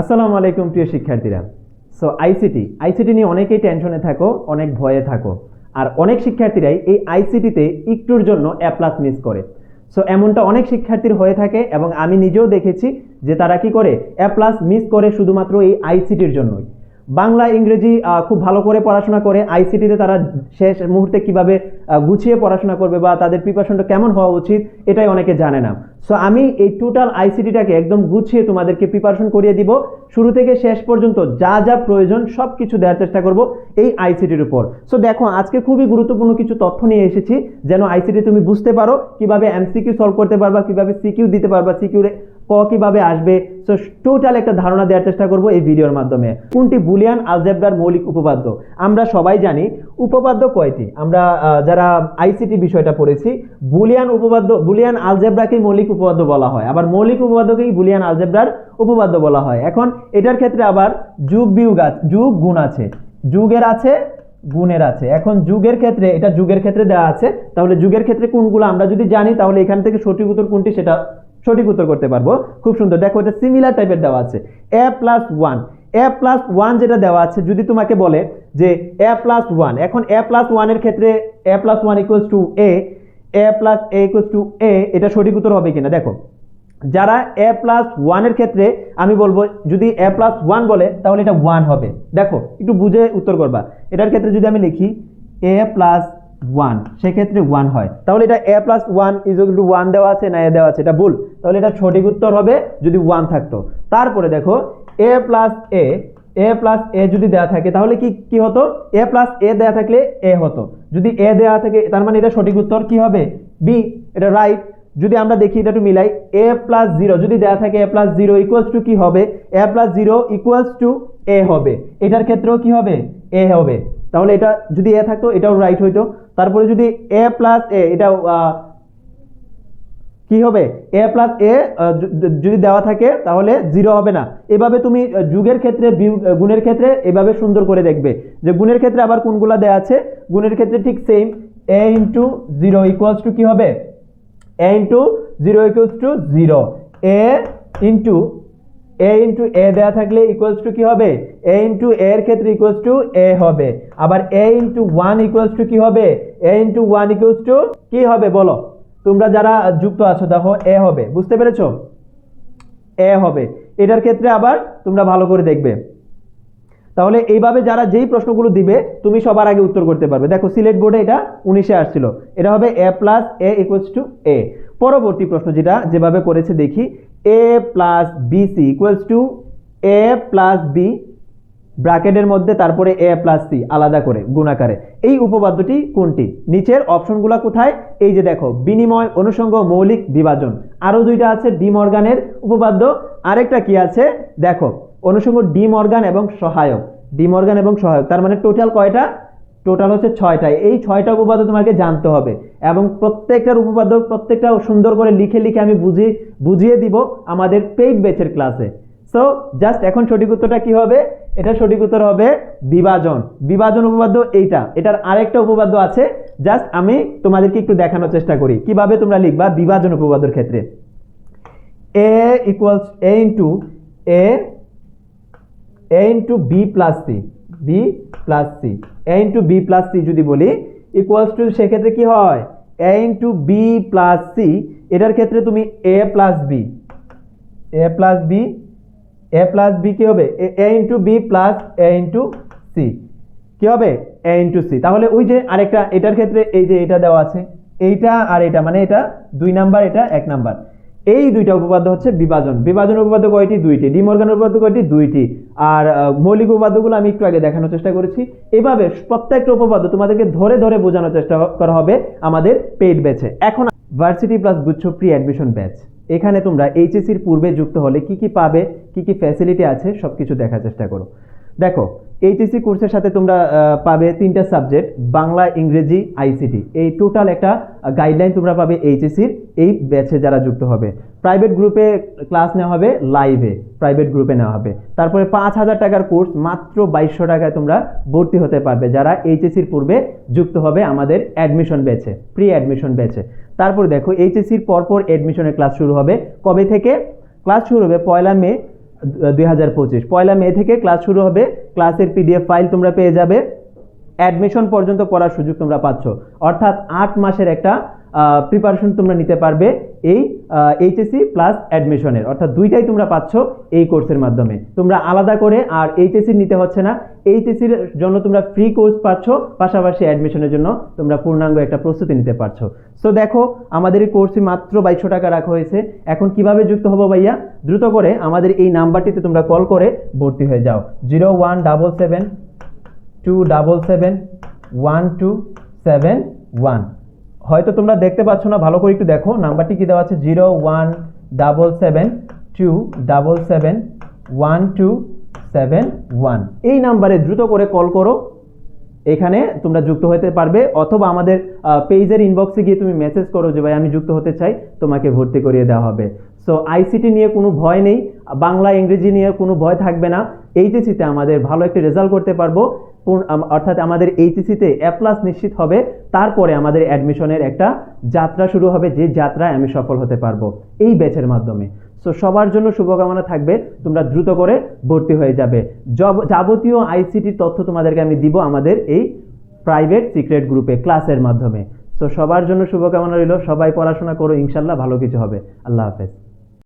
আসসালামু আলাইকুম, প্রিয় শিক্ষার্থীরা। সো আইসিটি আইসিটি নিয়ে অনেকেই টেনশনে থাকো, অনেক ভয়ে থাকো। আর অনেক শিক্ষার্থীরাই এই আইসিটিতে একটুর জন্য অ্যাপ্লাস প্লাস মিস করে। সো এমনটা অনেক শিক্ষার্থীর হয়ে থাকে এবং আমি নিজেও দেখেছি যে তারা কি করে? অ্যাপ্লাস প্লাস মিস করে শুধুমাত্র এই আইসিটির জন্যই। বাংলা, ইংরেজি খুব ভালো করে পড়াশোনা করে আইসিটিতে তারা শেষ মুহূর্তে কীভাবে গুছিয়ে পড়াশোনা করবে বা তাদের প্রিপারেশনটা কেমন হওয়া উচিত, এটাই অনেকে জানে না। সো আমি এই টোটাল আইসিটিটাকে একদম গুছিয়ে তোমাদেরকে প্রিপারেশন করিয়ে দিব। শুরু থেকে শেষ পর্যন্ত যা যা প্রয়োজন সব কিছু দেওয়ার চেষ্টা করব এই আইসিটির উপর। সো দেখো, আজকে খুবই গুরুত্বপূর্ণ কিছু তথ্য নিয়ে এসেছি, যেন আইসিটি তুমি বুঝতে পারো, কীভাবে এমসিকিউ সলভ করতে পারবা, কীভাবে সিকিউ দিতে পারবা সিকিউ ক কীভাবে আসবে। সো টোটাল একটা ধারণা দেওয়ার চেষ্টা করব এই ভিডিওর মাধ্যমে। কোনটি বুলিয়ান আলজেব্রার মৌলিক উপপাদ্য? আমরা সবাই জানি উপপাদ্য কয়টি? আমরা যারা আইসিটি বিষয়টা পড়েছি, বুলিয়ান উপপাদ্য, বুলিয়ান আলজেব্রাকেই মৌলিক উপপাদ্য বলা হয়। আবার মৌলিক উপপাদ্যকেই বুলিয়ান আলজেব্রার উপপাদ্য বলা হয়। এখন এটার ক্ষেত্রে আবার যুগ বিয়োগ আছে যুগ গুণ আছে। যুগের আছে, গুণের আছে। এখন যুগের ক্ষেত্রে, এটা যুগের ক্ষেত্রে দেওয়া আছে। তাহলে যুগের ক্ষেত্রে কোনগুলো আমরা যদি জানি, তাহলে এখান থেকে সঠিক উত্তর কোনটি সেটা সঠিক উত্তর করতে পারব। খুব সুন্দর। দেখো, এটা সিমিলার টাইপের দেওয়া আছে। A plus one A plus one যেটা দেওয়া আছে, যদি তোমাকে বলে যে এ প্লাস ওয়ান এখন এ প্লাস ওয়ানের ক্ষেত্রে A plus one equals to A A plus A equals to A এটা সঠিক উত্তর হবে কিনা? দেখো, যারা এ প্লাস ওয়ানের ক্ষেত্রে, আমি বলব, যদি এ প্লাস ওয়ান বলে, তাহলে এটা ওয়ান হবে। দেখো, একটু বুঝে উত্তর করবা। এটার ক্ষেত্রে যদি আমি লিখি এ প্লাস ওয়ান সেক্ষেত্রে ওয়ান হয়। তাহলে এটা A plus one is to one দেওয়া আছে না এ দেওয়া আছে? এটা ভুল। তাহলে এটা সঠিক উত্তর হবে যদি ওয়ান থাকতো। তারপরে দেখো এ প্লাস এ এ প্লাস এ যদি দেওয়া থাকে, তাহলে কি কি হতো? এ প্লাস এ দেওয়া থাকলে এ হতো। যদি এ দেওয়া থাকে, তার মানে এটা সঠিক উত্তর কি হবে? বি এটা রাইট যদি আমরা দেখি, এটা একটু মিলাই। এ প্লাস জিরো যদি দেওয়া থাকে A plus zero equals to কি হবে? A plus zero equals to A হবে। এটার ক্ষেত্রেও কি হবে? এ হবে। তাহলে এটা যদি এ থাকতো, এটাও রাইট হইতো। তারপরে যদি এ প্লাস এ এটা কি হবে? এ প্লাস এ যদি দেওয়া থাকে, তাহলে জিরো হবে না। এভাবে তুমি যুগের ক্ষেত্রে গুণের ক্ষেত্রে এভাবে সুন্দর করে দেখবে যে গুণের ক্ষেত্রে আবার কোনগুলা দেওয়া আছে? গুণের ক্ষেত্রে ঠিক same A into zero equals to কি হবে? A into zero equals to zero A into A into A দেওয়া থাকলে ইকুয়ালস টু কি হবে? এ ইন্টু এর ক্ষেত্রে ইকুয়ালস টু এ হবে। আবার A into one equals to কি হবে? A into one equals to কি হবে? বলো। তোমরা যারা যুক্ত আছো, দেখো, এ হবে। বুঝতে পেরেছ? এ হবে। এটার ক্ষেত্রে আবার তোমরা ভালো করে দেখবে। তাহলে এইভাবে যারা যেই প্রশ্নগুলো দিবে, তুমি সবার আগে উত্তর করতে পারবে। দেখো, সিলেট বোর্ডে এটা উনিশে আসছিল। এটা হবে A plus A equals to A. পরবর্তী প্রশ্ন যেটা যেভাবে করেছে দেখি, A plus B C equals to A plus B ব্র্যাকেটের মধ্যে, তারপরে এ প্লাস সি, আলাদা করে গুণাকারে এই উপপাদ্যটি কোনটি? নিচের অপশনগুলো কোথায়? এই যে দেখো, বিনিময়, অনুষঙ্গ, মৌলিক, বিভাজন। আরও দুইটা আছে, ডি মর্গানের উপপাদ্য। আরেকটা কি আছে? দেখো, অনুষঙ্গ ডি মর্গান এবং সহায়ক। ডি মর্গান এবং সহায়ক, তার মানে টোটাল কয়টা? টোটাল হচ্ছে ছয়টা। এই ছয়টা উপপাদ্য তোমাকে জানতে হবে। এবং প্রত্যেকটার উপপাদ্য প্রত্যেকটা সুন্দর করে লিখে লিখে আমি বুঝিয়ে বুঝিয়ে দিব আমাদের পেইড ব্যাচের ক্লাসে। সো জাস্ট এখন সঠিক উত্তরটা কি হবে? এটা সঠিক উত্তর হবে বিভাজন। বিভাজন উপপাদ্য এইটা। এটার আরেকটা উপপাদ্য আছে। জাস্ট আমি তোমাদেরকে একটু দেখানোর চেষ্টা করি। কীভাবে তোমরা লিখবা বিভাজন উপপাদ্যর ক্ষেত্রে? A equals A into A A into B plus C B plus C A into B plus C যদি বলি ইকুয়ালস টু সেক্ষেত্রে কি হয়? A into B plus C এটার ক্ষেত্রে তুমি A plus B A plus B A plus B কি হবে? A into B plus A into C কি হবে? এ ইন্টু সি তাহলে ওই যে আরেকটা, এটার ক্ষেত্রে এই যে এটা দেওয়া আছে, এইটা আর এটা মানে এটা দুই নাম্বার, এটা এক নাম্বার। এই দুইটা উপপাদ্য হচ্ছে বিভাজন। বিভাজন উপপাদ্য কয়টি? দুইটি। ডিমর্গান উপপাদ্য কয়টি? দুইটি। আর মৌলিক উপপাদ্যগুলো আমি একটু আগে দেখানোর চেষ্টা করেছি। এভাবে প্রত্যেকটা উপপাদ্য তোমাদেরকে ধরে ধরে বোঝানোর চেষ্টা করা হবে আমাদের পেইড ব্যাচে। এখন ভার্সিটি প্লাস গুচ্ছ প্রি অ্যাডমিশন ব্যাচ। এখানে তোমরা এইচএসির পূর্বে যুক্ত হলে কি কি পাবে, কি কি ফ্যাসিলিটি আছে সব কিছু দেখার চেষ্টা করো। দেখো এইচএসসি কোর্সের সাথে তোমরা পাবে তিনটা সাবজেক্ট বাংলা, ইংরেজি আইসিটি এই টোটাল একটা গাইডলাইন তোমরা পাবে এইচএসির এই ব্যাচে যারা যুক্ত হবে। প্রাইভেট গ্রুপে ক্লাস নেওয়া হবে লাইভে প্রাইভেট গ্রুপে নেওয়া হবে। তারপরে পাঁচ হাজার টাকার কোর্স মাত্র বাইশশো টাকায় তোমরা ভর্তি হতে পারবে যারা এইচএসির পূর্বে যুক্ত হবে আমাদের অ্যাডমিশন ব্যাচে প্রি অ্যাডমিশন ব্যাচে তারপর দেখো এইচএসির পরপর অ্যাডমিশনের ক্লাস শুরু হবে। কবে থেকে? ক্লাস শুরু হবে পয়লা মে দুই হাজার পঁচিশ। পয়লা মে থেকে ক্লাস শুরু হবে। ক্লাসের পিডিএফ ফাইল তোমরা পেয়ে যাবে। অ্যাডমিশন পর্যন্ত পড়ার সুযোগ তোমরা পাচ্ছ। অর্থাৎ আট মাসের একটা প্রিপারেশন তোমরা নিতে পারবে এই এইচএসসি প্লাস অ্যাডমিশনের অর্থাৎ দুইটাই তোমরা পাচ্ছ এই কোর্সের মাধ্যমে। তোমরা আলাদা করে আর এইচএসসি নিতে হচ্ছে না। এইচএসসির জন্য তোমরা ফ্রি কোর্স পাচ্ছ, পাশাপাশি অ্যাডমিশনের জন্য তোমরা পূর্ণাঙ্গ একটা প্রস্তুতি নিতে পারছ। সো দেখো, আমাদের এই কোর্সে মাত্র বাইশশো টাকা রাখা হয়েছে। এখন কীভাবে যুক্ত হব ভাইয়া? দ্রুত করে আমাদের এই নাম্বারটিতে তোমরা কল করে ভর্তি হয়ে যাও। Zero one double seven two double seven one two seven one. হয়তো তোমরা দেখতে পাচ্ছ না, ভালো করে একটু দেখো। নাম্বারটি কি দেওয়া আছে? Zero one double seven two double seven one two seven one. এই নাম্বারে দ্রুত করে কল করো। এখানে তোমরা যুক্ত হতে পারবে, অথবা আমাদের পেজের ইনবক্সে গিয়ে তুমি মেসেজ করো যে, ভাই, আমি যুক্ত হতে চাই, তোমাকে ভর্তি করিয়ে দেওয়া হবে। সো আইসিটি নিয়ে কোনো ভয় নেই, বাংলা, ইংরেজি নিয়ে কোনো ভয় থাকবে না। এইচএসিতে আমাদের ভালো একটি রেজাল্ট করতে পারব। অর্থাৎ আমাদের এইচএসিতে এ প্লাস নিশ্চিত হবে, তারপরে আমাদের অ্যাডমিশনের একটা যাত্রা শুরু হবে, যে যাত্রায় আমি সফল হতে পারব। এই ব্যাচের মাধ্যমে। সো সবার জন্য শুভকামনা থাকবে, তোমরা দ্রুত করে ভর্তি হয়ে যাবে। জব- যাবতীয় আইসিটির তথ্য তোমাদেরকে আমি দিব আমাদের এই প্রাইভেট সিক্রেট গ্রুপে ক্লাসের মাধ্যমে। সো সবার জন্য শুভকামনা রইল। সবাই পড়াশোনা করো, ইনশাল্লাহ ভালো কিছু হবে। আল্লাহ হাফেজ।